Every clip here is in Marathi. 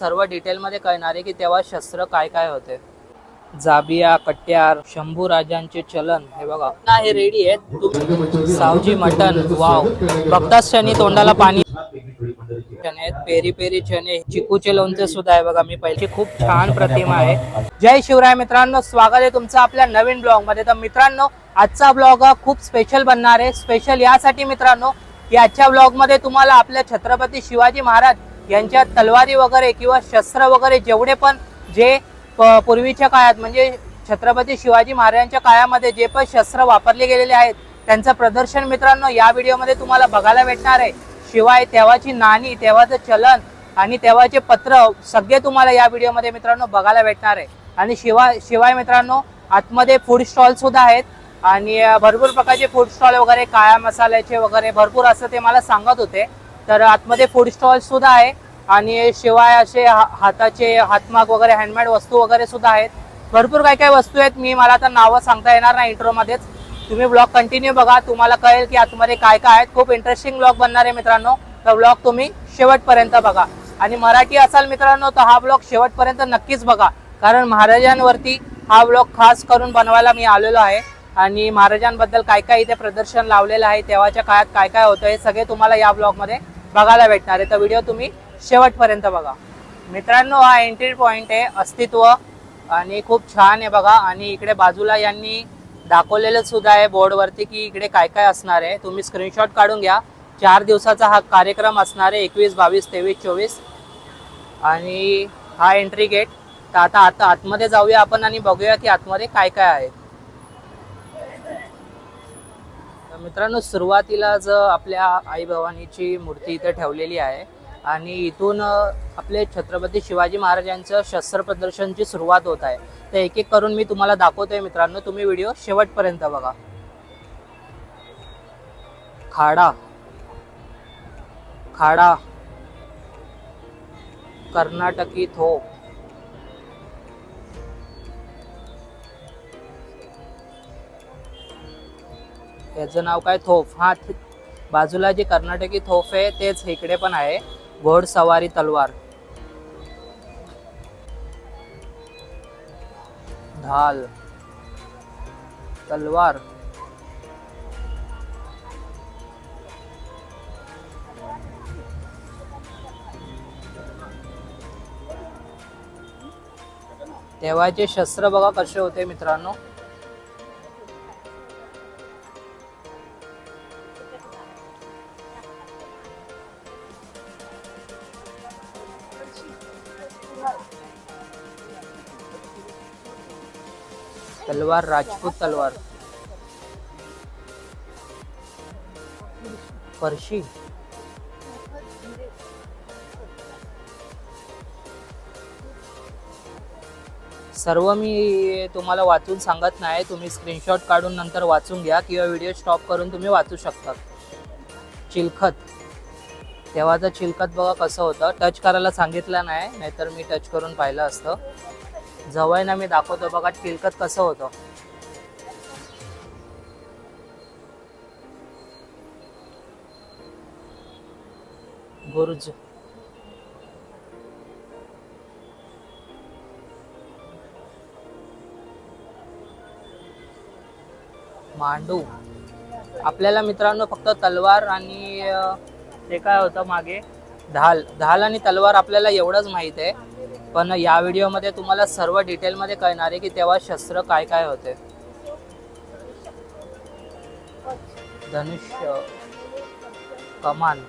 सर्व डिटेलमध्ये कळणार आहे की तेव्हा शस्त्र काय काय होते. जाबिया कट्यार शंभू राजांचे चलन हे बघा. हे रेडी आहेत. Saoji mutton wow. बघताच क्षणी तोंडाला पाणी आहेत पेरी पेरी चणे चिकूचे लोणचे सुद्धा आहे बघा. मी पहिली खूप छान प्रतिमा आहे. जय शिवराय मित्रांनो स्वागत आहे तुमचं आपल्या नवीन ब्लॉगमध्ये तर मित्रांनो आजचा ब्लॉग हा खूप स्पेशल बनणार आहे. स्पेशल यासाठी मित्रांनो की आजच्या ब्लॉगमध्ये तुम्हाला आपल्या छत्रपती शिवाजी महाराज यांच्या तलवारी वगैरे किंवा शस्त्र वगैरे जेवढे पण जे प- पूर्वीच्या काळात म्हणजे छत्रपती शिवाजी महाराजांच्या काळामध्ये जे पण शस्त्र वापरले गेलेले आहेत त्यांचं प्रदर्शन मित्रांनो या व्हिडिओमध्ये तुम्हाला बघायला भेटणार आहे. शिवाय तेव्हाची नाणी तेव्हाचं चलन आणि तेव्हाचे पत्र सगळे तुम्हाला या व्हिडिओमध्ये मित्रांनो बघायला भेटणार आहे. आणि शिवाय शिवाय मित्रांनो आतमध्ये फूड स्टॉल सुद्धा आहेत. आणि भरपूर प्रकारचे फूड स्टॉल वगैरे काळ्या मसाल्याचे वगैरे भरपूर असं ते मला सांगत होते. तर आतमध्ये फूड स्टॉल सुद्धा आहे. आणि शिवाय असे हा- हाताचे हातमाग वगैरे हँडमेड वस्तू वगैरे सुद्धा आहेत. भरपूर काही काही वस्तू आहेत मी मला आता नावं सांगता येणार नाही इंट्रोमध्येच तुम्ही ब्लॉग कंटिन्यू बघा तुम्हाला कळेल की आतमध्ये काय काय आहेत. खूप इंटरेस्टिंग ब्लॉग बनणार आहे मित्रांनो. तर ब्लॉग तुम्ही शेवटपर्यंत बघा. आणि मराठी असाल मित्रांनो तर हा ब्लॉग शेवटपर्यंत नक्कीच बघा. कारण महाराजांवरती हा ब्लॉग खास करून बनवायला मी आलेलो आहे. आणि महाराजांबद्दल काय काय इथे प्रदर्शन लावलेलं आहे तेव्हाच्या काळात काय काय होतं हे सगळे तुम्हाला या ब्लॉगमध्ये बघायला भेटणार आहे. तर व्हिडिओ तुम्ही शेवटपर्यंत बघा. मित्रांनो हा एंट्री पॉईंट आहे अस्तित्व आणि खूप छान आहे बघा. आणि इकडे बाजूला यांनी दाखवलेलं सुद्धा आहे बोर्डवरती की इकडे काय काय असणार आहे. तुम्ही स्क्रीनशॉट काढून घ्या. चार दिवसाचा हा कार्यक्रम असणार आहे एकवीस बावीस तेवीस चोवीस. आणि हा एंट्री गेट तर आता आता आतमध्ये जाऊया आपण आणि बघूया की आतमध्ये काय काय आहे. मित्रांनो सुरुवातीला जर आपल्या आई भवानीची मूर्ती इथे ठेवलेली आहे आणि इथून आपले छत्रपती शिवाजी महाराजांचं शस्त्र प्रदर्शनची सुरुवात होत आहे. तर एक एक करून मी तुम्हाला दाखवतोय मित्रांनो तुम्ही व्हिडिओ शेवटपर्यंत बघा. खाडा. खाडा. कर्नाटकी थोप याचं नाव काय? थोफ. हा बाजूला जे कर्नाटकी थोफ आहे तेच इकडे पण आहे. घोडसवारी तलवार. ढाल. तलवार. तेव्हाचे शस्त्र बघा कसे होते मित्रांनो. तलवार राजपूत तलवार. फरशी. सर्व मी तुम्हाला वाचून सांगत नाही तुम्ही स्क्रीनशॉट काढून नंतर वाचून घ्या किंवा व्हिडिओ स्टॉप करून तुम्ही वाचू शकता. चिलखत. तेव्हाचं चिलखत बघा कसं होतं. टच करायला सांगितलं नाही नाहीतर मी टच करून पाहिलं असतं. जवळ ना मी दाखवतो बघा तिलकत कसं होतं. गुरुज. मांडू. आपल्याला मित्रांनो फक्त तलवार आणि ते काय होतं मागे? ढाल. ढाल आणि तलवार आपल्याला एवढंच माहीत आहे. पण या व्हिडिओमध्ये तुम्हाला सर्व डिटेलमध्ये कळणार आहे की तेव्हा शस्त्र काय काय होते. धनुष्य कमान.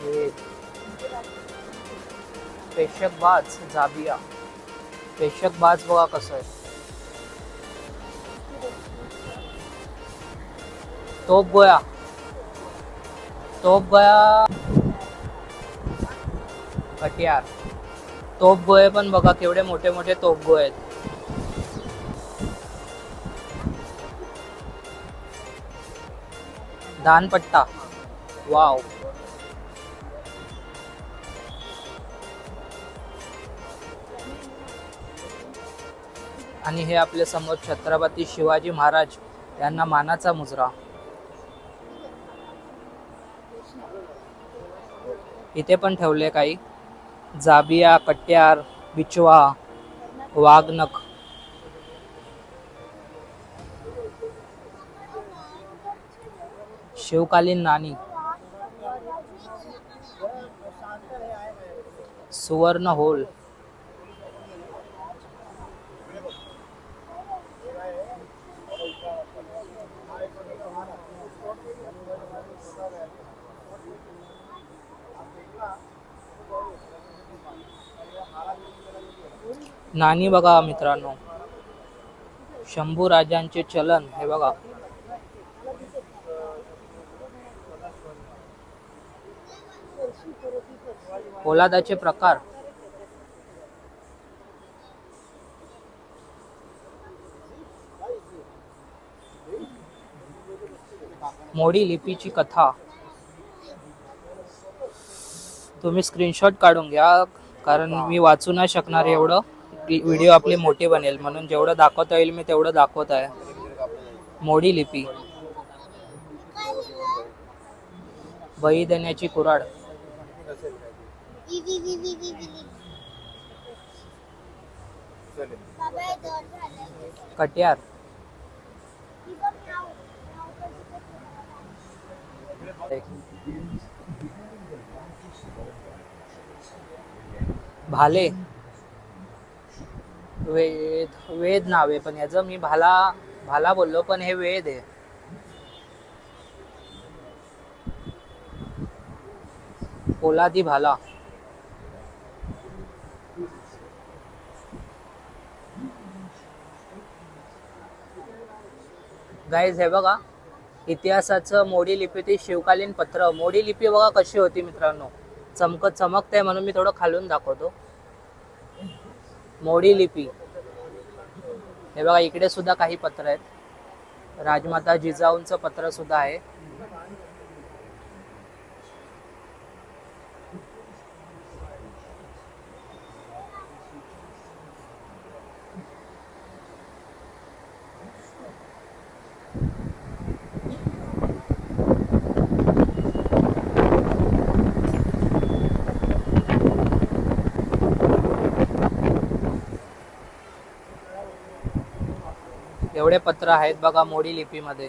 हे. पेशक बाज जाबिया. पेशक बाज बघा कसं आहे. तोप गोया तोप गोया कटियार तोप गोळे पण बघा केवढे मोठे मोठे तोप गोळे आहेत. दानपट्टा वाव. आणि हे आपल्यासमोर छत्रपती शिवाजी महाराज यांना मानाचा मुजरा. इथे पण ठेवले काही. जाबिया कट्यार बिचवा वाघनख शिवकालीन नाणी. सुवर्ण होल. नाणी बघा मित्रांनो. शंभू राजांचे चलन हे बघा. पोलादाचे प्रकार. मोडी लिपीची कथा. तुम्ही स्क्रीनशॉट काढून घ्या कारण मी वाचू नाही शकणार एवढं. व्हिडिओ आपली मोठी बनेल. म्हणून जेवढं दाखवता येईल मी तेवढं दाखवत आहे. मोडी लिपी. बळी देण्याची कुराड कट्यार भाले. वेद वेद नाव आहे पण याचं मी भाला भाला बोललो पण हे वेद आहे. पोलादी भाला. गाईज हे बघा इतिहासाचं मोडी लिपीतील शिवकालीन पत्र. मोडी लिपी बघा कशी होती मित्रांनो. चमकत चमकते म्हणून मी थोडं खालून दाखवतो. मोडी लिपी. हे बघा इकडे सुद्धा काही पत्र आहेत. राजमाता जिजाऊंचं पत्र सुद्धा आहे. एवढे पत्र आहेत बघा मोडी लिपीमध्ये.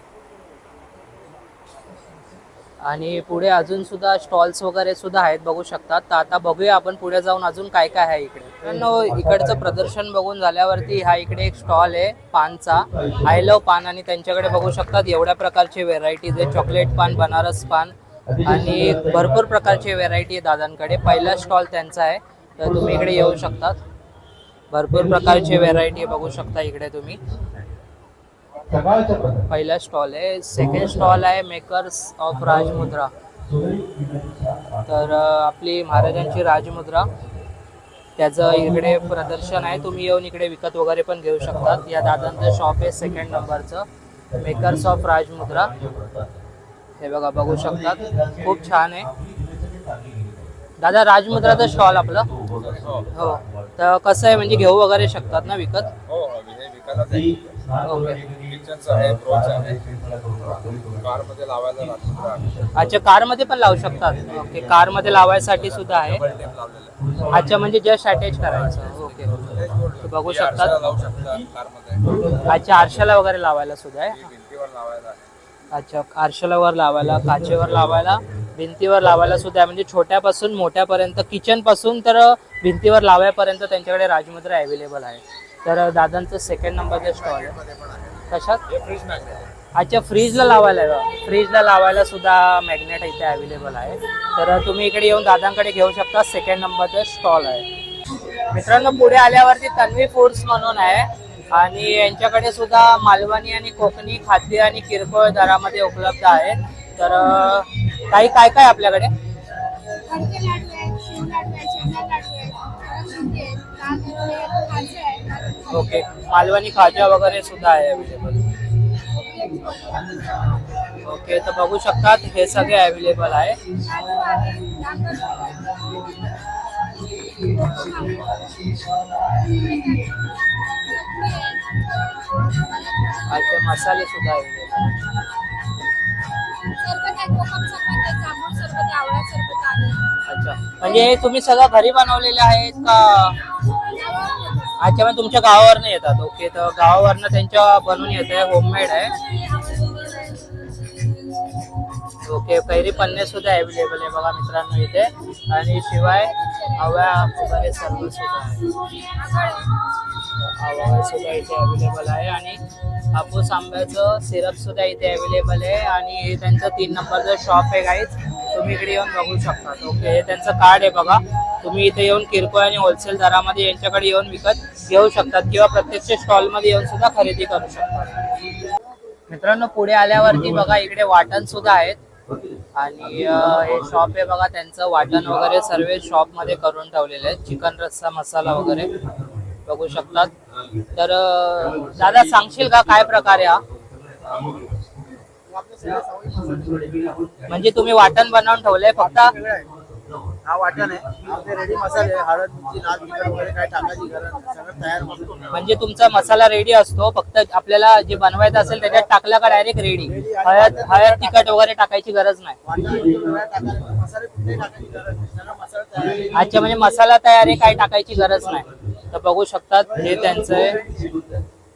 आणि पुढे अजून सुद्धा स्टॉल्स वगैरे सुद्धा आहेत बघू शकतात तर आता बघूया आपण पुढे जाऊन अजून काय काय आहे इकडे. इकडचं प्रदर्शन बघून झाल्यावरती हा इकडे एक स्टॉल आहे पानचा. आय लव पान आणि त्यांच्याकडे बघू शकतात एवढ्या प्रकारचे व्हेरायटीज आहे चॉकलेट पान बनारस पान आणि भरपूर प्रकारचे व्हेरायटी आहे दादांकडे. पहिला स्टॉल त्यांचा आहे तर तुम्ही इकडे येऊ शकतात. भरपूर प्रकारचे व्हेरायटी बघू शकता इकडे तुम्ही. पहिला स्टॉल आहे. सेकंड स्टॉल आहे मेकर्स ऑफ राजमुद्रा तर आपली महाराजांची राजमुद्रा. त्याचं इकडे प्रदर्शन आहे. तुम्ही येऊन इकडे विकत वगैरे पण घेऊ शकतात. या दादांचं शॉप आहे सेकंड नंबरचं मेकर्स ऑफ राजमुद्रा हे बघा बघू शकतात. खूप छान आहे. दादा राजमुद्राचं स्टॉल आपलं? हो. तर कसं आहे? म्हणजे घेऊ वगैरे शकतात ना विकत? हो हो, किचनचं आहे ब्रोच आहे. कारमध्ये लावायला आहे अच्छा कारमध्ये पण लावू शकतात ओके कारमध्ये लावायसाठी सुद्धा आहे. टेप लावलेलं आहे. अच्छा म्हणजे जस्ट अटॅच करायचं. ओके तर बघू हे आरशाला शकतात लावू शकता कारमध्ये. अच्छा आरशाला वगैरे लावायला सुद्धा आहे? ही भिंतीवर लावायला आहे. अच्छा आरशालावर लावायला काचेवर लावायला भिंतीवर लावायला सुद्धा आहे. म्हणजे छोट्यापासून मोठ्यापर्यंत किचनपासून तर भिंतीवर लावायपर्यंत त्यांच्याकडे राजमुद्रा अवेलेबल आहे. तर दादांचं सेकंड नंबरचं स्टॉल आहे. मध्ये पण आहे. कशात? हे फ्रीज मॅग्नेट अच्छा फ्रीजला लावायला आहे. फ्रीजला लावायला सुद्धा मॅग्नेट इथे अवेलेबल आहे. तर तुम्ही इकडे येऊन दादांकडे घेऊ शकता. सेकंड नंबरचं स्टॉल आहे. मित्रांनो पुढे आल्यावरती तन्वी फूड्स म्हणून आहे. आणि यांच्याकडे सुद्धा मालवणी आणि कोकणी खाद्य आणि किरकोळ दरामध्ये उपलब्ध आहे. तर काही काय काय आपल्याकडे? ओके मालवणी खाजा वगैरे सुद्धा आहे अवेलेबल ओके तर बघू शकतात हे सगळे अवेलेबल आहे. अच्छा मसाले सुद्धा अवेलेबल अच्छा म्हणजे तुम्ही सगळं घरी बनवलेले आहेत का? अच्छा म्हणजे तुमच्या गावावरनं येतात ओके तर गावावरनं त्यांच्या बनवून येत आहे होममेड आहे. ओके कैरी पन्ने सुद्धा अवेलेबल आहे बघा मित्रांनो इथे. आणि शिवाय हव्या वगैरे सर्व सुद्धा आहे. सुद्धा इथे अवेलेबल आहे. आणि हापूस आंब्याचं सिरप सुद्धा इथे अवेलेबल आहे. आणि हे त्यांचं तीन नंबरचं शॉप आहे काहीच तुम्ही इकडे येऊन बघू शकता. ओके हे त्यांचं कार्ड आहे बघा. तुम्ही इथे येऊन किरकोळ आणि होलसेल दरामध्ये यांच्याकडे येऊन विकत घेऊ शकतात किंवा प्रत्यक्ष स्टॉलमध्ये येऊन सुद्धा खरेदी करू शकतात. मित्रांनो पुढे आल्यावरती बघा इकडे वाटण सुद्धा आहेत. आणि हे शॉप आहे बघा त्यांचं वाटण वगैरे सर्व शॉपमध्ये करून ठेवलेले आहेत. चिकन रस्सा मसाला वगैरे बघू शकतात. तर दादा सांगशील का काय प्रकार आहे हा? म्हणजे तुम्ही वाटण बनवून ठेवलंय फक्त हा वाटण आहे. रेडी मसाले हळद मिरची लाल तिखट वगैरे काय टाकायची गरज. सगळं तयार म्हणजे तुमचा मसाला रेडी असतो फक्त आपल्याला जे बनवायचं असेल त्याच्यात टाकला का डायरेक्ट रेडी हळद हळद तिखट वगैरे टाकायची गरज नाही. आहे. अच्छा म्हणजे मसाला तयार आहे काही टाकायची गरज नाही. तर बघू शकतात हे त्यांचं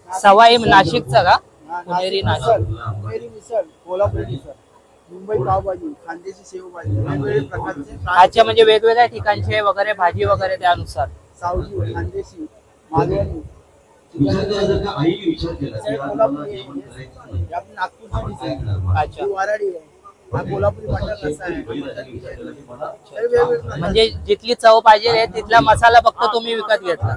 सवाई नाशिकचं का? पुणेरी नाशिक. मिसळ, पुणेरी मिसळ कोल्हापुरी मिसळ मुंबई पावभाजी खानदेशी शेवभाजी वेगवेगळे प्रकारचे अच्छा म्हणजे वेगवेगळ्या ठिकाणचे वगैरे भाजी वगैरे त्यानुसार. सावजी खानदेशी मालवणी. आहे. नागपूरची वराडी. म्हणजे जिथली चव पाहिजे आहे, तिथला मसाला फक्त तुम्ही विकत घेतला.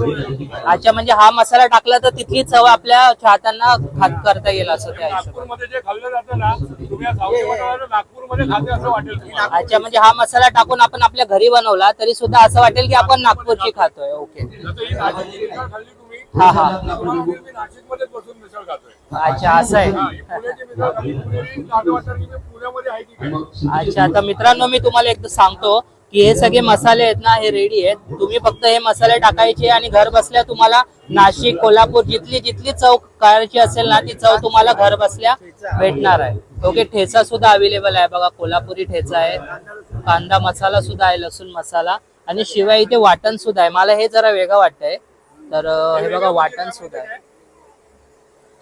अच्छा म्हणजे हा मसाला टाकला तर तिथली चव आपल्या चाहत्यांना खात करता येईल असं त्या हिशोबाने. नागपूरमध्ये जे खाल्लं जातं ना तुम्ही या साऊथ बनवलं नागपूरमध्ये खाते असं वाटेल तुम्हाला. अच्छा म्हणजे हा मसाला टाकून आपण आपल्या घरी बनवला तरी सुद्धा असं वाटेल की आपण नागपूरची खातोय ओके. जसं ही नाशिकची मिसळ खाल्ली तुम्ही. हा हा. तुम्हाला वाटेल मी नाशिकमध्येच बसून मिसळ खातोय. अच्छा असं आहे. हा, पुण्याची मिसळ खाल्ली. पुणेरी असं वाटतं की मी पुण्यामध्ये आहे की काय? अच्छा तर मित्रांनो मी तुम्हाला एकदा सांगतो. की हे सगळे मसाले आहेत ना हे रेडी आहेत. तुम्ही फक्त हे मसाले टाकायचे आणि घर बसल्या तुम्हाला नाशिक कोल्हापूर जिथली जिथली चव करायची असेल ना ती चव तुम्हाला घर बसल्या भेटणार आहे. ओके ठेचा सुद्धा अवेलेबल आहे बघा. कोल्हापुरी ठेचा आहे. कांदा मसाला सुद्धा आहे लसूण मसाला. आणि शिवाय इथे वाटण सुद्धा आहे. मला हे जरा वेगळं वाटतंय. तर हे बघा वाटण सुद्धा आहे.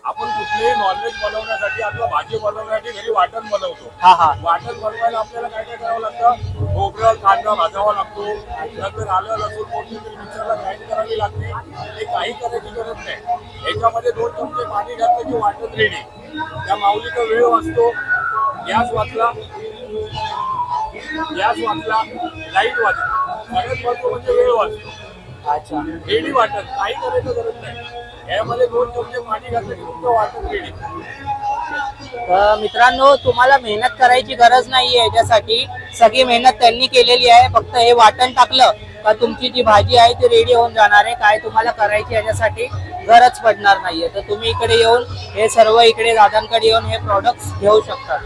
आपण कुठलेही नॉनव्हेज बनवण्यासाठी आपलं भाजी बनवण्यासाठी घरी वाटण बनवतो. हा हा. वाटण बनवायला आपल्याला काय काय करावं लागतं? खोबरं कांदा भाजावा लागतो. नंतर आलं लसूण कोथिंबीर मिक्सरला ग्राइंड करावी लागते. हे काही करायची गरज नाही. याच्यामध्ये दोन चमचे पाणी घातलं की वाटण रेडी त्या माऊलीचा वेळ वाचतो. गॅस वाचला. गॅस वाचला. लाइट वाचली सगळ्यात महत्त्व म्हणजे वेळ वाचतो. अच्छा. रेडी काही करायचं गरज नाही. यामध्ये दोन चमचे पाणी घातलं की तुमचं वाटण तर मित्रांनो तुम्हाला मेहनत करायची गरज नाहीये याच्यासाठी. सगळी मेहनत त्यांनी केलेली आहे. फक्त हे वाटण टाकलं का तुमची जी भाजी आहे ती रेडी होऊन जाणार आहे. काय तुम्हाला करायची याच्यासाठी गरज पडणार नाहीये. तर तुम्ही इकडे येऊन हे सर्व इकडे दादांकडे येऊन हे प्रॉडक्ट घेऊ शकतात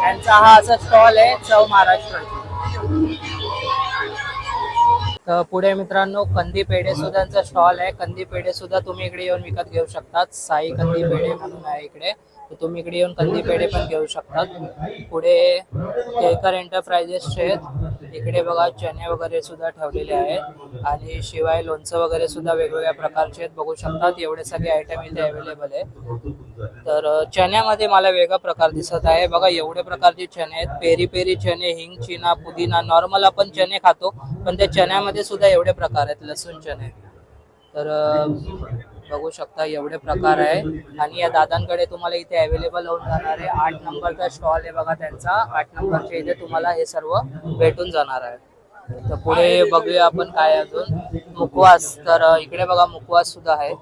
त्यांचा हा असा स्टॉल आहे चव महाराष्ट्राची. तर पुढे मित्रांनो कंदी पेढे सुद्धांचा स्टॉल आहे. कंदी पेढे सुद्धा तुम्ही इकडे येऊन विकत घेऊ शकतात. साई कंदी पेढे म्हणून आहे इकडे. तर तुम्ही इकडे येऊन कंदी पेढे पण घेऊ शकतात. पुढे केळकर एंटरप्राइजेसचे आहेत. इकडे बघा चणे वगैरे सुद्धा ठेवलेले आहेत. आणि शिवाय लोणचं वगैरे सुद्धा वेगवेगळ्या प्रकारचे आहेत. बघू शकतात एवढे सगळे आयटम इथे अवेलेबल आहे तर चण्यामध्ये मला वेगळा प्रकार दिसत आहे. बघा एवढे प्रकारचे चणे आहेत. पेरी पेरी चणे हिंग चिना पुदिना नॉर्मल आपण चणे खातो. पण त्या चण्यामध्ये सुद्धा एवढे प्रकार आहेत. लसूण चणे. तर बघू शकता एवढे प्रकार आहे. आणि या दादांकडे तुम्हाला इथे अवेलेबल होऊन जाणार आहे. आठ नंबरचा स्टॉल आहे बघा त्यांचा. आठ नंबरच्या इथे तुम्हाला हे सर्व भेटून जाणार आहे. तर पुढे बघूया आपण काय अजून. मुखवास तर इकडे बघा मुखवास सुद्धा आहे.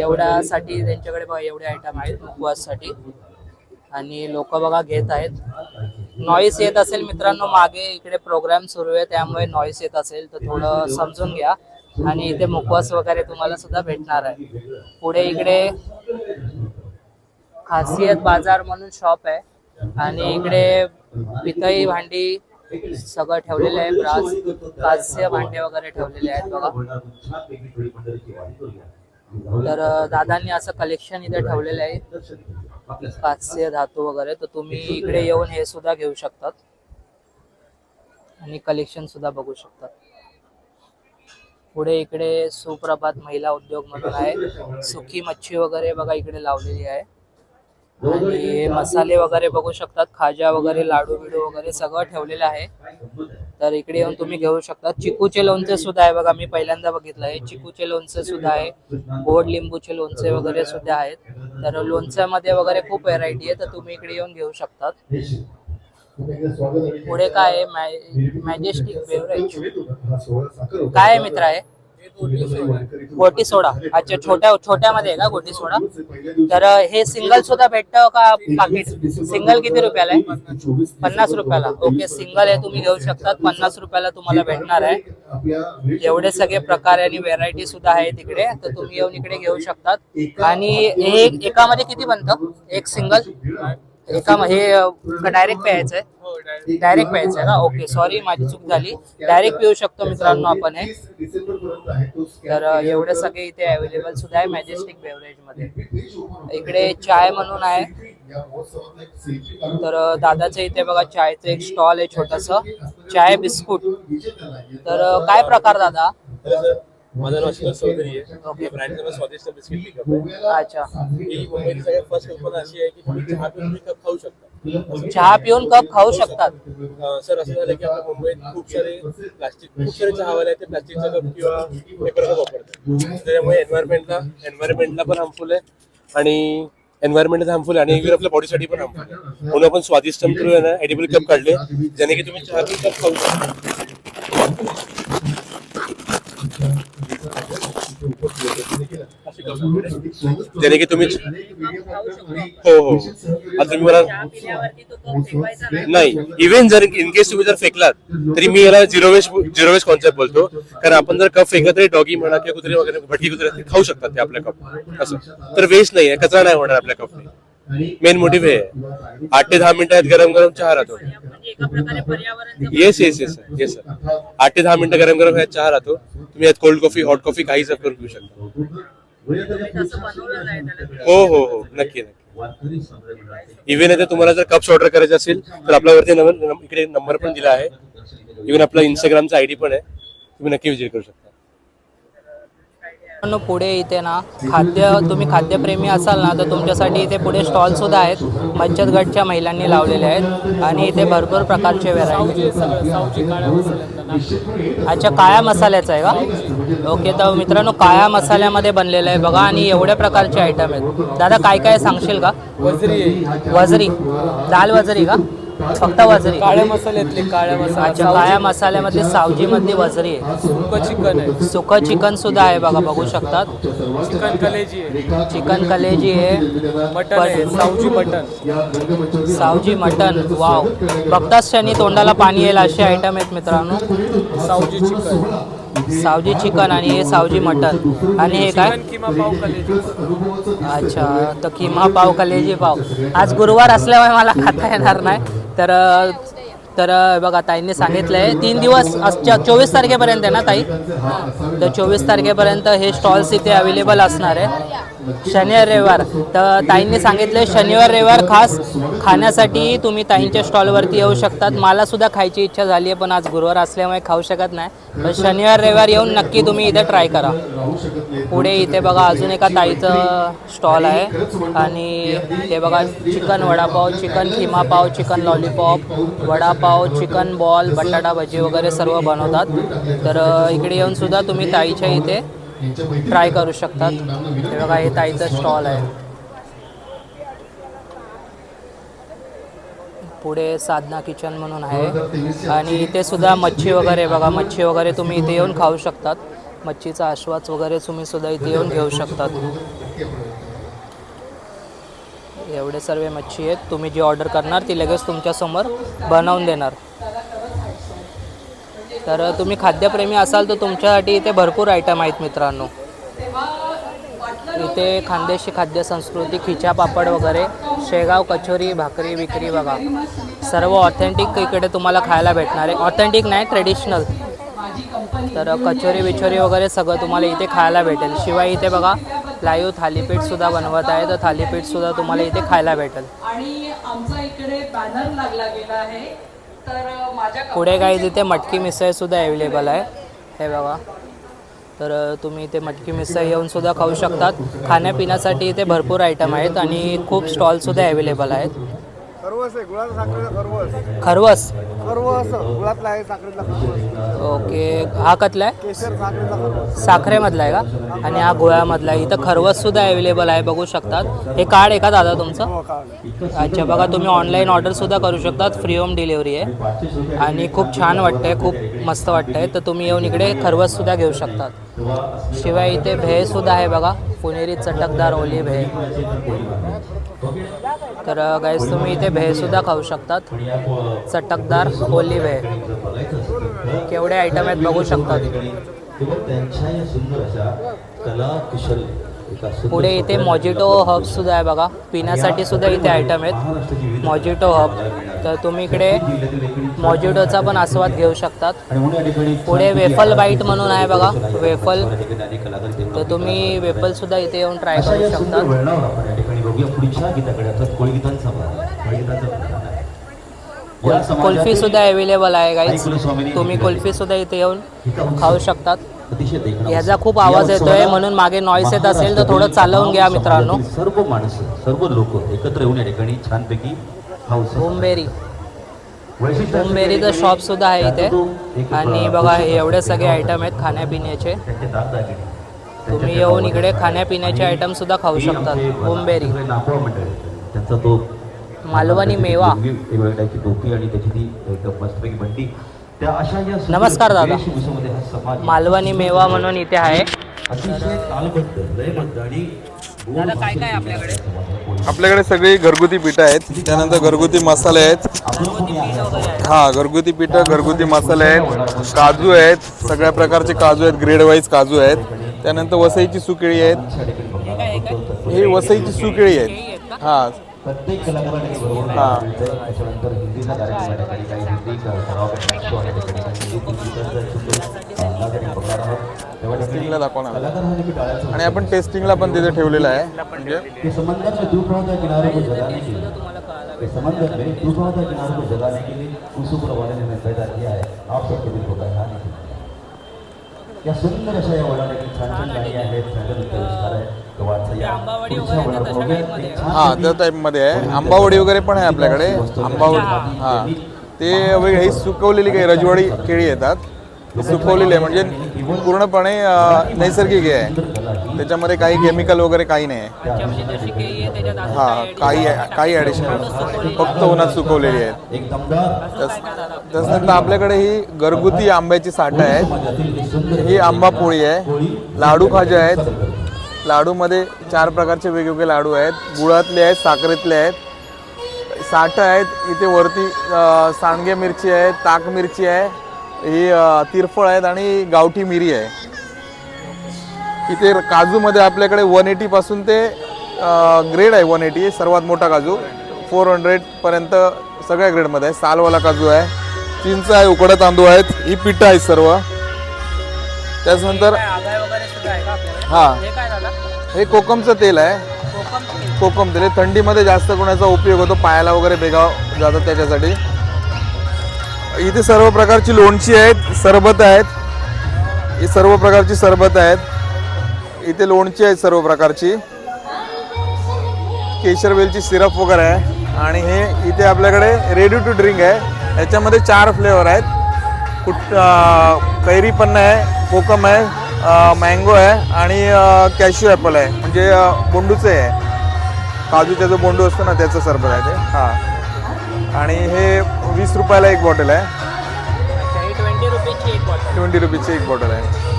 एवढ्यासाठी त्यांच्याकडे बघा एवढे आयटम आहेत उपवाससाठी आणि लोक बघा घेत आहेत. नॉईस येत असेल मित्रांनो मागे इकडे प्रोग्राम सुरू आहे त्यामुळे नॉईस येत असेल तर थोडं समजून घ्या. आणि इथे मुखवास वगैरे तुम्हाला सुद्धा भेटणार आहे. पुढे इकडे खासियत बाजार म्हणून शॉप आहे. आणि इकडे पितळी भांडी सगळं ठेवलेलं आहे. ब्रास कास्य भांडे वगैरे ठेवलेले आहेत बघा. तर दादांनी असं कलेक्शन इथे ठेवलेलं आहे. कास्य धातू वगैरे. तर तुम्ही इकडे येऊन हे सुद्धा घेऊ शकतात. आणि कलेक्शन सुद्धा बघू शकतात. पुढे इकडे सुप्रभात महिला उद्योग म्हणून आहे. सुकी मच्छी वगैरे बघा इकडे लावलेली आहे. आणि मसाले वगैरे बघू शकतात खाजा वगैरे लाडू बिडू वगैरे सगळं ठेवलेलं आहे. तर इकडे येऊन तुम्ही घेऊ शकता. चिकूचे लोणचे सुद्धा आहे बघा मी पहिल्यांदा बघितलं आहे. चिकूचे लोणचे सुद्धा आहे. गोड लिंबूचे लोणचे वगैरे सुद्धा आहेत. तर लोणच्यामध्ये वगैरे खूप व्हेरायटी आहे तर तुम्ही इकडे येऊन घेऊ शकतात. पुढे काय मॅजेस्टिक बेवरेज काय मित्र आहे गोटी सोडा. अच्छा छोट्या छोट्यामध्ये आहे का गोटी सोडा? तर हे सिंगल सुद्धा भेटतं का पाकिट सिंगल किती रुपयाला आहे? पन्नास रुपयाला. ओके सिंगल आहे तुम्ही घेऊ शकतात. पन्नास रुपयाला तुम्हाला भेटणार आहे. एवढे सगळे प्रकार आणि व्हेरायटी सुद्धा आहे तिकडे. तर तुम्ही येऊन इकडे घेऊ शकतात. आणि हे एकामध्ये किती बनतं? एक सिंगल एका हे डायरेक्ट प्यायचं आहे? डायरेक्ट प्यायचं आहे का ओके सॉरी माझी चूक झाली. डायरेक्ट पिऊ शकतो मित्रांनो आपण हे. तर एवढे सगळे इथे अवेलेबल सुद्धा आहे मॅजेस्टिक बेवरेजमध्ये. इकडे चाय म्हणून आहे. तर दादाच्या इथे बघा चायचं एक स्टॉल आहे छोटस. चाय बिस्कुट. तर काय प्रकार दादा? माझं नाव शिवाय चौधरी आहे. ब्रँडचं नाव स्वादिष्ट बिस्किट पिकअप आहे. अच्छा. ही मुंबईची सगळ्यात फर्स्ट कल्पना अशी आहे की तुम्ही चहा पिऊन कप खाऊ शकता. चहा पिऊन कप खाऊ शकतात अं, सर असं झालं की आपल्या मुंबईत खूप सारे प्लास्टिक खूप सारे चहावाले आहेत ते प्लास्टिकचा कप किंवा पेपर कप वापरतात. त्याच्यामुळे एन्व्हायरमेंटला एन्व्हायरमेंटला पण हार्मफुल आहे आणि एन्व्हायरमेंटला हार्मफुल आणि आपल्या बॉडीसाठी पण हार्मफुल आहे. म्हणून आपण स्वादिष्ट एडिबल कप काढले ज्याने की तुम्ही चहा पिऊन कप खाऊ शकता. अशी की तुम्ही हो हो. आता तुम्ही मला नाही इव्हन जर इन केस तुम्ही जर फेकलात तरी मी याला zero waste zero waste concept बोलतो. कारण आपण जर कप फेकला तरी डॉगी म्हणा किंवा कुत्रे वगैरे भटकी कुत्रे खाऊ शकतात ते आपल्या कप असं. तर वेस्ट नाही आहे कचरा नाही होणार आपल्या कपने मेन मोटिव्ह हे. आहे आठ ते दहा मिनिटात गरम गरम चहा राहतो. Yes yes yes yes sir आठ ते दहा मिनिटं गरम गरम ह्यात चहा राहतो. तुम्ही यात कोल्ड कॉफी हॉट कॉफी काही सर्व करून घेऊ शकता. हो हो हो. नक्की नक्की. इव्हन आता तुम्हाला जर कप्स ऑर्डर करायचे असेल तर आपल्यावरती नवीन इकडे नंबर पण दिला आहे. इव्हन आपला इंस्टाग्रामचा आयडी पण आहे. तुम्ही नक्की विजिट करू शकता. पुढे इथे ना खाद्य तुम्ही खाद्यप्रेमी असाल ना तर तुमच्यासाठी इथे पुढे स्टॉल सुद्धा आहेत. बचत गटच्या महिलांनी लावलेले आहेत. आणि इथे भरपूर प्रकारचे व्हेरायटी अच्छा काळ्या मसाल्याचा आहे का? ओके तर मित्रांनो काळ्या मसाल्यामध्ये बनलेलं आहे बघा. आणि एवढ्या प्रकारचे आयटम आहेत. दादा काय काय सांगशील का? वजरी. वजरी. दाल वजरी का? फक्त वजरी काळ्या मसाल्यातले काळ्या मसाला. अच्छा काळ्या मसाल्यामध्ये सावजी मधली वजरी आहे. सुकं चिकन आहे. सुकं चिकन सुद्धा आहे बघा बघू शकतात. चिकन कलेजी आहे. चिकन कलेजी आहे. मटन आहे. Saoji mutton Saoji mutton wow. बघताच क्षणी तोंडाला पाणी येईल असे आयटम आहेत मित्रांनो. सावजी चिकन. सावजी चिकन आणि हे सावजी मटन आणि हे काय? चिकन किमा पाव कलेजी. अच्छा तर किमा पाव कलेजी पाव. आज गुरुवार असल्यामुळे मला खाता येणार नाही. तर तर बघा ताईंनी सांगितलं आहे तीन दिवस आजच्या चोवीस तारखेपर्यंत आहे ना ताई? तर चोवीस तारखेपर्यंत हे स्टॉल्स इथे अवेलेबल असणार आहे. शनिवार रविवार. तर ताईंनी सांगितले शनिवार रविवार खास खाण्यासाठी तुम्ही ताईंच्या स्टॉलवरती येऊ शकतात. मला सुद्धा खायची इच्छा झाली आहे पण आज गुरुवार असल्यामुळे खाऊ शकत नाही. पण शनिवार रविवार येऊन नक्की तुम्ही इथे ट्राय करा. पुढे इथे बघा अजून एका ताईचं स्टॉल आहे. आणि हे बघा chicken vada pav chicken keema pav chicken lollipop vada pav chicken ball बटाटा भजी वगैरे सर्व बनवतात. तर इकडे येऊन सुद्धा तुम्ही ताईच्या इथे ट्राय करू शकतात. हे बघा हे ताईचं स्टॉल आहे. पुढे साधना किचन म्हणून आहे. आणि इथे सुद्धा मच्छी वगैरे बघा मच्छी वगैरे तुम्ही इथे येऊन खाऊ शकतात. मच्छीचा आश्वास वगैरे तुम्ही सुद्धा इथे येऊन घेऊ शकतात. एवढे सर्व मच्छी आहेत. तुम्ही जी ऑर्डर करणार ती लगेच तुमच्यासमोर बनवून देणार. तर तुम्ही खाद्यप्रेमी असाल तर तुमच्यासाठी इथे भरपूर आयटम आहेत मित्रांनो. इथे खानदेशी खाद्य संस्कृती खिचा पापड वगैरे शेगाव कचोरी भाकरी विक्री बघा. सर्व ऑथेंटिक इकडे तुम्हाला खायला भेटणार आहे. ऑथेंटिक नाही ट्रेडिशनल तर कचोरी बिचोरी वगैरे सगळं तुम्हाला इथे खायला भेटेल. शिवाय इथे बघा लाईव्ह थालीपीठसुद्धा बनवत आहे. तर थालीपीठसुद्धा तुम्हाला इथे खायला भेटेल. आणि आमचा इकडे बॅनर लागला गेला आहे. पुढे काही तिथे मटकी मिसळ सुद्धा अवेलेबल आहे. हे बघा. तर तुम्ही इथे मटकी मिसळ येऊन सुद्धा खाऊ शकतात. खाण्यापिण्यासाठी इथे भरपूर आयटम आहेत आणि खूप स्टॉल सुद्धा अवेलेबल आहेत. खरवस आहे गुळाचा साखरेचा खरवस. खरवस? खरवस गुळातला आहे साखरेतला खरवस. ओके हा कतला आहे? केशर साखरेचा खरवस. साखरेमधला आहे का? आणि हा गोळ्यामधला आहे. इथं खरवस सुद्धा अवेलेबल आहे बघू शकतात. हे कार्ड आहे का दादा तुमचं? हो अच्छा बघा तुम्ही ऑनलाईन ऑर्डर सुद्धा करू शकतात. फ्री होम डिलिव्हरी आहे. आणि खूप छान वाटतंय खूप मस्त वाटतंय. तर तुम्ही येऊन इकडे खरवस सुद्धा घेऊ शकतात. शिवाय इथे भेळ सुद्धा आहे बघा. पुणेरी चटकदार ओली भेळ. तर गाईस तुम्ही इथे भेळ सुद्धा खाऊ शकतात. चटकदार ओली भेळ. केवढे आयटम आहेत बघू शकतात त्यांच्या या सुंदर अशा कला कुशल पुढे इथे मॉजिटो हब सुद्धा आहे बघा. पिण्यासाठी सुद्धा इथे आयटम आहेत. मॉजिटो हब तर तुम्ही इकडे मॉजिटोचा पण आस्वाद घेऊ शकतात. पुढे वेफल बाईट म्हणून आहे बघा. वेफल. तर तुम्ही वेफल सुद्धा इथे येऊन ट्राय करू या सुंदर शकतात वळणावर आपण या ठिकाणी बघूया पुढच्या गीताकडे. अर्थात कोळीगीतांचा भाग कोळीगीतांचा प्रकार आहे. या समाजातील कुल्फी सुद्धा अवेलेबल आहे गाईज तुम्ही कुल्फी सुद्धा इथे येऊन खाऊ शकतात. ह्याचा खूप आवाज येतोय म्हणून मागे नॉईस येत असेल तर थोडं चालवून घ्या मित्रांनो. सर्व माणसं सर्व लोक एकत्र येऊन या ठिकाणी छानपैकी होमबेरी होमबेरीचं शॉप सुद्धा आहे इथे. आणि बघा हे एवढे सगळे आयटम आहेत खाण्यापिण्याचे. तुम्ही येऊन इकडे खाण्यापिण्याचे आयटम सुद्धा खाऊ शकतात. होमबेरी. त्यांचा तो मालवणी मेवा. टोपी आणि त्याची ती मस्तपैकी बंडी नमस्कार दादा. हा मालवणी मेवा म्हणून इथे आहे. काय काय आपल्याकडे? सगळी घरगुती पिठं आहेत. त्यानंतर घरगुती मसाले आहेत. हा घरगुती पिठं घरगुती मसाले आहेत. काजू आहेत. सगळ्या प्रकारचे काजू आहेत. ग्रेड वाईज काजू आहेत. त्यानंतर वसईची सुकेळी आहेत. ही वसईची सुकेळी आहेत. हा. प्रत्येक कलाकाराने बरोबर हा. त्याच्यानंतर हिंदीचा कार्यक्रम आहे. ठिकाणी काही हिंदी कराओके असतो आणि ठिकाणी हिंदी आहोत आपण टेस्टिंगला पण तिथे ठेवलेलं आहे. म्हणजे समंदर में किनारे को जगाने के लिए कि समंदर में तूफान के किनारे को जगाने के लिए उसुपर वाले ने हमें पैदा किया है आप सबके दिल को बहलाने के लिए या सुंदर अशा या वडाने छान छान गाणी आहेत छान छान पुरस्कार हा त्या टाईपमध्ये आहे. आंबावडी वगैरे पण आहे आपल्याकडे. आंबावडी हा. ते वेगळे ही सुकवलेली काही रजवाडी केळी येतात. ती सुकवलेली आहे. म्हणजे पूर्णपणे नैसर्गिक आहे. त्याच्यामध्ये काही केमिकल वगैरे काही नाही आहे. हा काही काही ॲडिशनल फक्त उन्हात सुकवलेली आहेत? त्याच्यानंतर आपल्याकडे ही घरगुती आंब्याची साठं आहे ही आंबा पोळी आहे लाडू खाजा आहेत. लाडूमध्ये चार प्रकारचे वेगवेगळे लाडू आहेत. गुळातले आहेत साखरेतले आहेत. साठं आहेत इथे वरती सांडगे मिरची आहे ताक मिरची आहे. ही तिरफळ आहेत आणि गावठी मिरी आहे. इथे काजूमध्ये आपल्याकडे वन एटीपासून ते ग्रेड आहे वन एटी सर्वात मोठा काजू. फोर हंड्रेडपर्यंत सगळ्या ग्रेडमध्ये आहे. सालवाला काजू आहे. चिंच आहे उकडा तांदूळ आहेत. ही पिठं आहेत सर्व. त्याच्यानंतर हा हे कोकमचं तेल आहे. कोकम तेल. हे थंडीमध्ये जास्त कोणाचा उपयोग होतो? पायाला वगैरे बेगाव जातात त्याच्यासाठी. इथे सर्व प्रकारची लोणची आहेत सरबत आहेत. ही सर्व प्रकारची सरबत आहेत. इथे लोणची आहेत सर्व प्रकारची. केशरवेलची सिरप वगैरे आहे. आणि हे इथे आपल्याकडे रेडी टू ड्रिंक आहे. याच्यामध्ये चार फ्लेवर आहेत. कुठ कैरी पण आहे कोकम आहे मँगो आहे आणि कॅश्यू ॲपल आहे. म्हणजे बोंडूचे आहे. काजूचा जो बोंडू असतो ना त्याचं सरबत आहे ते. हां. आणि हे वीस रुपयाला एक बॉटल आहे. ट्वेंटी रुपीजची एक बॉटल ट्वेंटी रुपीजची एक बॉटल आहे.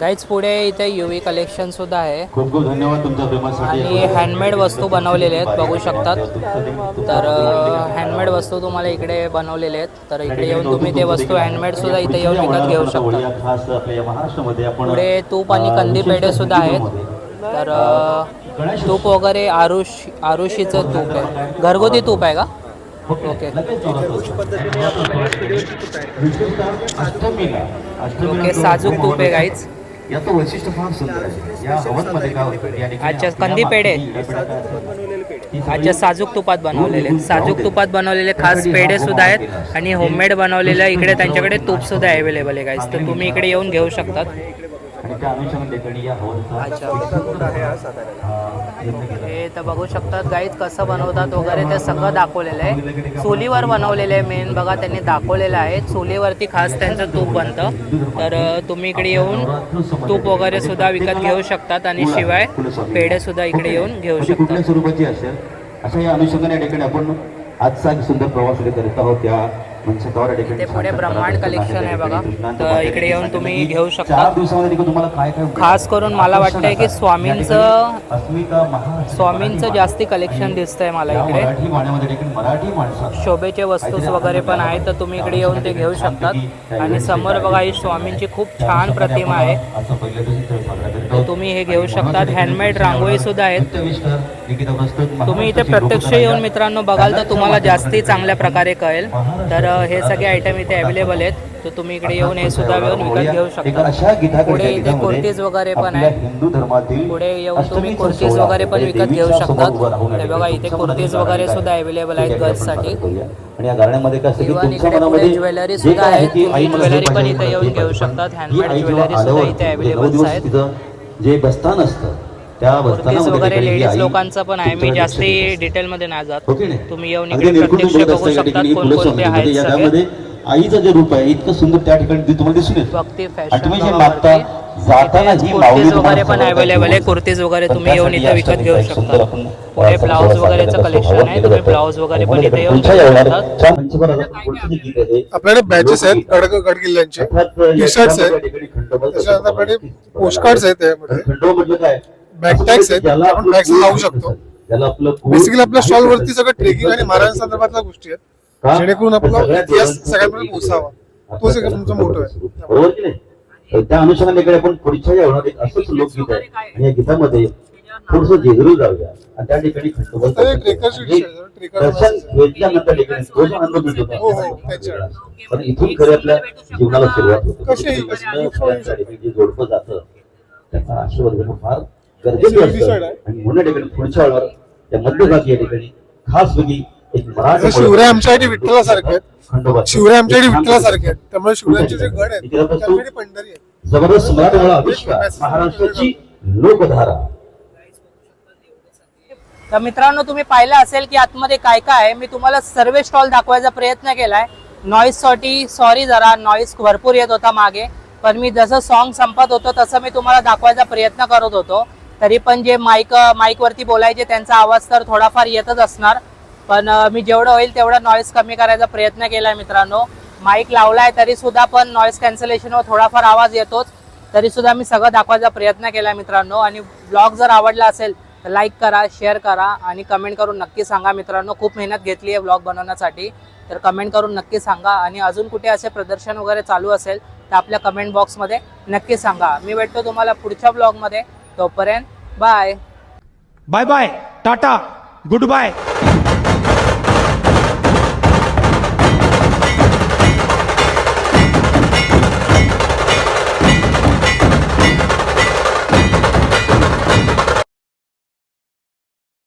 गाईज पुढे इथे युवी कलेक्शन सुद्धा आहे. खूप खूप धन्यवाद तुमच्या प्रेमासाठी. आणि हँडमेड वस्तू बनवलेल्या आहेत बघू शकतात. तर हँडमेड वस्तू तुम्हाला इकडे बनवलेल्या आहेत. तर इकडे येऊन तुम्ही ते वस्तू हँडमेड सुद्धा इथे येऊन विकत घेऊ शकता. खास आपल्या या महाराष्ट्रामध्ये आपण पुढे तूप आणि कंदी पेढे सुद्धा आहेत. तर तूप वगैरे आरुष आरुषीचं तूप आहे. घरगुती तूप आहे का? Okay okay. साजूक तूप आहे गाईच याचं वैशिष्ट्य फार सुंदर आहे. या हवनमध्ये काय होतं? अच्छा, कंदी पेढे. अच्छा साजूक तुपात बनवलेले साजूक तुपात बनवलेले खास पेढे सुद्धा आहेत आणि होममेड बनवलेलं इकडे त्यांच्याकडे तूप सुद्धा अवेलेबल आहे गाईस तर तुम्ही इकडे येऊन घेऊ शकतात. आणि त्या अनुषंगाने या हा. हे तर बघू शकतात गाईत कसं बनवतात वगैरे ते सगळं दाखवलेलं आहे. चुलीवर बनवलेलं आहे मेन बघा त्यांनी दाखवलेलं आहे. चुलीवरती खास त्यांचं तूप बनतं. तर तुम्ही इकडे येऊन तूप वगैरे सुद्धा विकत घेऊ शकतात आणि शिवाय पेढे सुद्धा इकडे येऊन घेऊ कुठल्या शकतात. स्वरूपाची असेल? अशा या अनुषंगाने ठिकाणी आपण आजचा सुंदर प्रवास करत आहोत. त्या इथे पुढे छान ब्रह्मांड collection आहे बघा. तर इकडे येऊन. तुम्ही घेऊ शकता. काय काय खास करून मला वाटतंय की स्वामींचं स्वामींचं जास्ती कलेक्शन दिसतंय मला इकडे. शोभेचे वस्तूस वगैरे पण आहेत तर तुम्ही इकडे येऊन ते घेऊ शकतात. आणि समोर बघा ही स्वामींची खूप छान प्रतिमा आहे. तुम्ही हे घेऊ शकतात. हँडमेड रांगोळी सुद्धा आहेत. तुम्ही इथे प्रत्यक्ष येऊन मित्रांनो बघाल तर तुम्हाला जास्ती चांगल्या प्रकारे कळेल. तर हे सगळे आयटम इथे अवेलेबल आहेत. तर तुम्ही इकडे येऊन हे सुद्धा येऊन विकत घेऊ शकता. पुढे इथे कुर्तीज वगैरे पण आहे हिंदू धर्मातील पुढे येऊन तुम्ही कुर्तीज वगैरे पण म्हणजे विकत घेऊ राहून हे बघा इथे कुर्तीज वगैरे सुद्धा? अवेलेबल आहेत गर्ल्ससाठी. आणि या गाण्यामध्ये पुढे मनामध्ये ज्वेलरी सुद्धा आहे तुम्ही ज्वेलरी पण इथे येऊन घेऊ. शकतात. हँडमेड ज्वेलरी सुद्धा इथे अवेलेबल आहेत. जे बस्तान असतं कुर्तीज बस्तानामध्ये वगैरे देखील लेडीज आई लोकांचं पण आहे मी जास्ती. डिटेलमध्ये नाही जात हो की नाही? तुम्ही येऊन इकडे प्रत्यक्ष बघू कोणकोणते आहेत सगळे आईचं जे रूप आहे इतकं सुंदर त्या ठिकाणी तुम्हाला दिसून ही कुर्तीज वगैरे पण अवेलेबल आहे. कुर्तीज वगैरे तुम्ही येऊन इथे विकत घेऊ शकता आपण, पुढे ब्लाऊज वगैरेचं कलेक्शन आहे तुम्ही. ब्लाऊज वगैरे पण इथे येऊन आपल्याकडे बॅचेस आहेत लोकगीत. गड गड किल्ल्यांचे अर्थात टी शर्ट्स या आहेत त्यामध्ये Bag tags आहेत, आपण कुळ लावू शकतो. बेसिकली आपल्या स्टॉल वरती सगळं ट्रेकिंग आणि महाराजांसंदर्भातल्या गोष्टी आहेत? जेणेकरून आपला इतिहास सगळ्यांपर्यंत पोहोचावा. तोच एक त्याला तुमचा मोठो आहे. त्या अनुषंगाने इकडे आपण पुढच्या जेवणात एक असंच लोकगीत आहे आणि या गीतामध्ये थोडस जाऊया. आणि त्या ठिकाणी दर्शन घेतल्यानंतर ठिकाणी तो जो आनंद मिळतो. हो, हो. पण इथून खरं आपल्या जीवनाला सुरुवात होते. जोडपं जातं त्याचा आशीर्वाद घेणं फार गरजेचं असतं. आहे. आणि म्हणून ठिकाणी पुढच्या वेळेला त्या मध्यभागी या ठिकाणी खास वेगळी एक मराठी शिवराय आमच्यासाठी विठ्ठलासारखे शिवराय आमच्यासाठी विठ्ठलासारखे त्यामुळे शिवरायांचे जे आहेत पंढरी जबरदस्त मराठवाडा आविष्कार. महाराष्ट्राची लोकधारा. तर मित्रांनो तुम्ही पाहिलं असेल की आतमध्ये काय काय आहे. मी तुम्हाला सर्व स्टॉल दाखवायचा प्रयत्न केलाय. नॉईजसाठी सॉरी जरा नॉईज भरपूर येत होता मागे. पण मी जसं सॉन्ग संपत होतं तसं मी तुम्हाला दाखवायचा प्रयत्न करत होतो. तरी पण जे माईक माईकवरती बोलायचे त्यांचा आवाज तर थोडाफार येतच असणार. पण मी जेवढं होईल तेवढं नॉईज कमी करायचा प्रयत्न केलाय मित्रांनो. माईक लावलाय तरी सुद्धा पण नॉईज कॅन्सलेशनवर थोडाफार आवाज येतोच. तरी सुद्धा मी सगळं दाखवायचा प्रयत्न केलाय मित्रांनो. आणि ब्लॉग जर आवडला असेल तर लाईक करा शेअर करा आणि कमेंट करून नक्की सांगा मित्रांनो. खूप मेहनत घेतली आहे ब्लॉग बनवण्यासाठी. तर कमेंट करून नक्की सांगा. आणि अजून कुठे असे प्रदर्शन वगैरे चालू असेल तर आपल्या कमेंट बॉक्समध्ये नक्की सांगा. मी भेटतो तुम्हाला पुढच्या ब्लॉगमध्ये तोपर्यंत bye. Bye bye tata good bye.